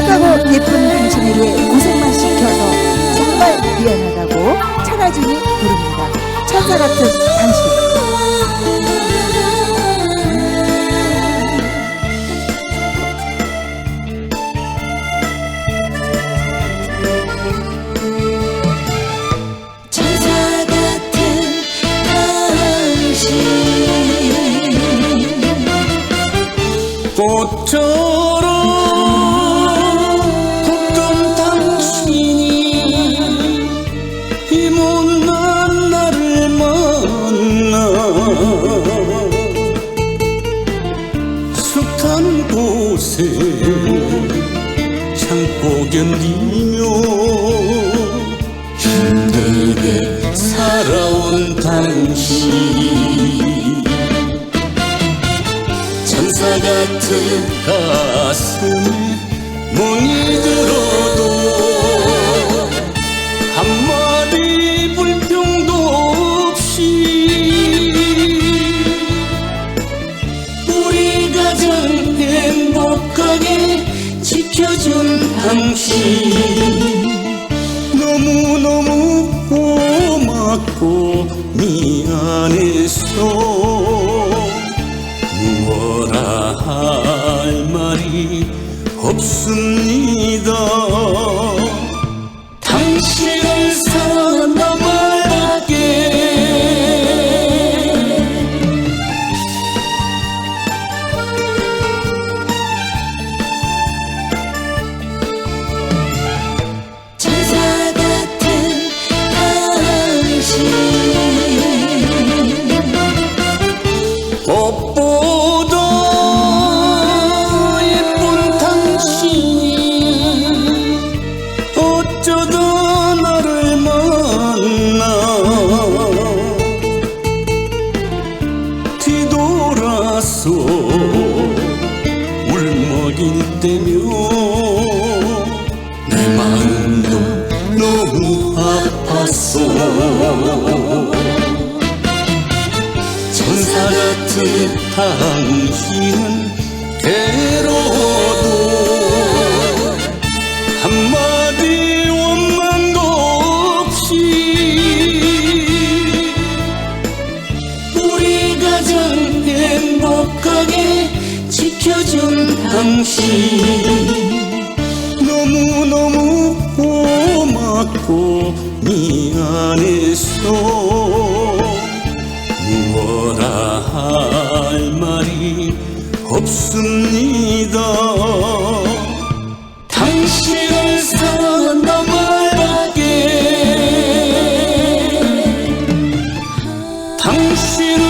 착하고 예쁜 당신에게 고생만 시켜서 정말 미안하다고 천하준이 부릅니다. 천사 같은 당신. 천사 같은 당신 꽃처럼 숱한 곳에 참고 견디며 힘들게 살아온 당신 천사 같은 가슴에 문이 들어 행복하게 지켜준 당신. 너무너무 고맙고 미안해서 무엇라 할 말이 없습니다 뒤돌아서 울먹일 때며 내 마음도 너무 아팠어. 천사 같은 당신은 괴로워 지켜준 당신 너무너무 고맙고 미안해서 무엇라 할 말이 없습니다. 당신을 사랑한다 말할게. 당신을